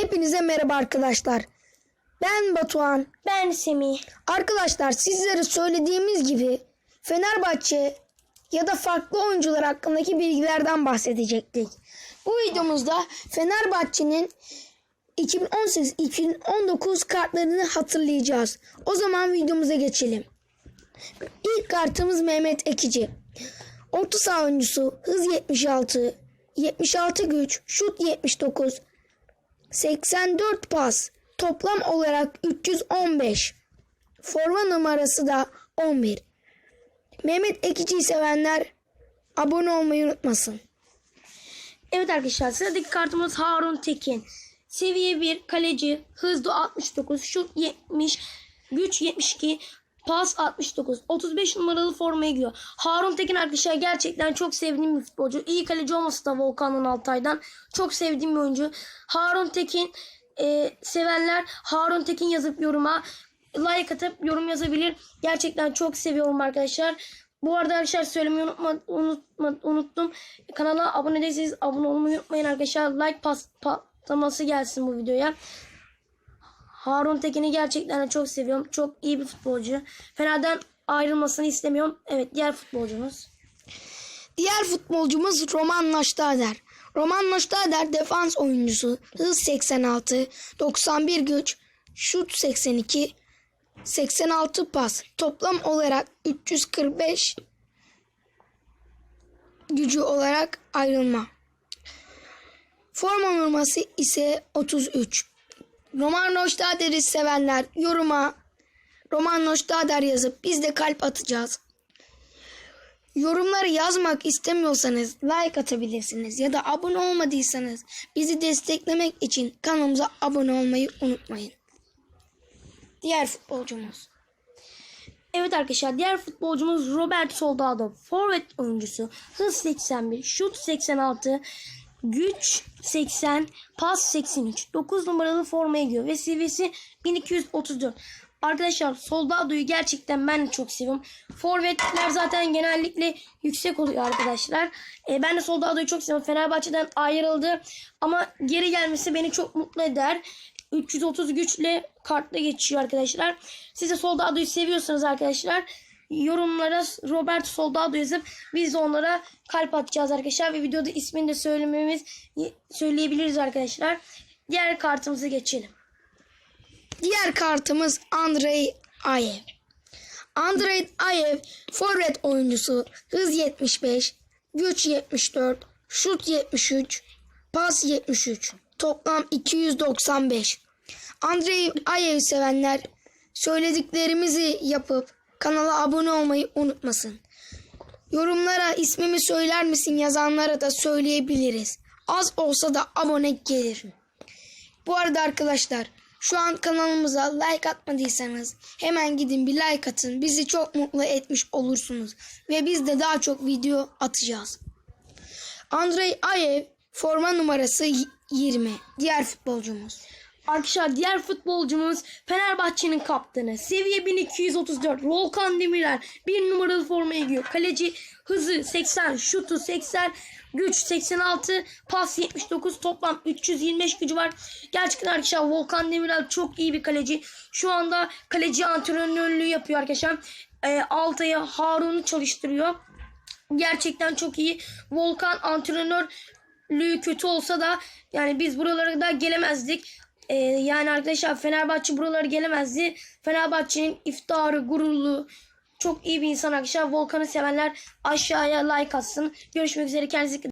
Hepinize merhaba arkadaşlar. Ben Batuhan. Ben Semih. Arkadaşlar sizlere söylediğimiz gibi Fenerbahçe ya da farklı oyuncular hakkındaki bilgilerden bahsedecektik. Bu videomuzda Fenerbahçe'nin 2018-2019 kartlarını hatırlayacağız. O zaman videomuza geçelim. İlk kartımız Mehmet Ekici. Orta saha oyuncusu, hız 76, 76 güç, şut 79, 84 pas, toplam olarak 315. Forma numarası da 11. Mehmet Ekici'yi sevenler abone olmayı unutmasın. Evet arkadaşlar sıradaki kartımız Harun Tekin. Seviye 1 kaleci, hızlı 69, şut 70, güç 72, pas 69. 35 numaralı formayı giyiyor. Harun Tekin arkadaşlar gerçekten çok sevdiğim bir futbolcu. İyi kaleci olmasa da Volkan'ın Altay'dan çok sevdiğim bir oyuncu. Harun Tekin e, sevenler Harun Tekin yazıp yoruma like atıp yorum yazabilir. Gerçekten çok seviyorum arkadaşlar. Bu arada arkadaşlar söylemeyi unutma, unutma, unuttum. Kanala abone değilseniz abone olmayı unutmayın arkadaşlar. Like pas, patlaması gelsin bu videoya. Harun Tekin'i gerçekten çok seviyorum. Çok iyi bir futbolcu. Fener'den ayrılmasını istemiyorum. Evet diğer futbolcumuz. Diğer futbolcumuz Roman Noştader. Roman Noştader defans oyuncusu. Hız 86, 91 güç, şut 82, 86 pas. Toplam olarak 345 gücü olarak ayrılma. Forma numarası ise 33. Roman Noştader'i sevenler yoruma Roman Noştader yazıp biz de kalp atacağız. Yorumları yazmak istemiyorsanız like atabilirsiniz ya da abone olmadıysanız bizi desteklemek için kanalımıza abone olmayı unutmayın. Diğer futbolcumuz. Evet arkadaşlar diğer futbolcumuz Robert Soldado. Forvet oyuncusu. Hız 81, şut 86, güç 80, pas 83. 9 numaralı formaya giyiyor ve seviyesi 1234. Arkadaşlar Soldado'yu gerçekten ben de çok seviyorum. Forvetler zaten genellikle yüksek oluyor arkadaşlar. E, ben de Soldado'yu çok seviyorum. Fenerbahçe'den ayrıldı ama geri gelmesi beni çok mutlu eder. 330 güçle kartla geçiyor arkadaşlar. Siz de Soldado'yu seviyorsanız arkadaşlar yorumlara Robert Soldado yazıp biz de onlara kalp atacağız arkadaşlar ve videoda ismini de söylememiz söyleyebiliriz arkadaşlar. Diğer kartımıza geçelim. Diğer kartımız Andrei Ayev. Andrei Ayev forvet oyuncusu. Hız 75, güç 74, şut 73, pas 73. Toplam 295. Andrei Ayev sevenler söylediklerimizi yapıp kanala abone olmayı unutmasın. Yorumlara ismimi söyler misin yazanlara da söyleyebiliriz. Az olsa da abone gelir. Bu arada arkadaşlar şu an kanalımıza like atmadıysanız hemen gidin bir like atın. Bizi çok mutlu etmiş olursunuz. Ve biz de daha çok video atacağız. Andrei Ayev forma numarası 20. Diğer futbolcumuz. Arkadaşlar diğer futbolcumuz Fenerbahçe'nin kaptanı. Seviye 1234. Volkan Demirel. Bir numaralı formaya giyiyor. Kaleci hızı 80, şutu 80, güç 86, pas 79, toplam 325 gücü var. Gerçekten arkadaşlar Volkan Demirel çok iyi bir kaleci. Şu anda kaleci antrenörlüğü yapıyor arkadaşlar. E, Altay'a Harun'u çalıştırıyor. Gerçekten çok iyi. Volkan antrenörlüğü kötü olsa da yani biz buralara da gelemezdik. Ee, yani arkadaşlar Fenerbahçe buraları gelemezdi. Fenerbahçe'nin iftarı, gururlu, çok iyi bir insan arkadaşlar. Volkan'ı sevenler aşağıya like atsın. Görüşmek üzere. Kendinize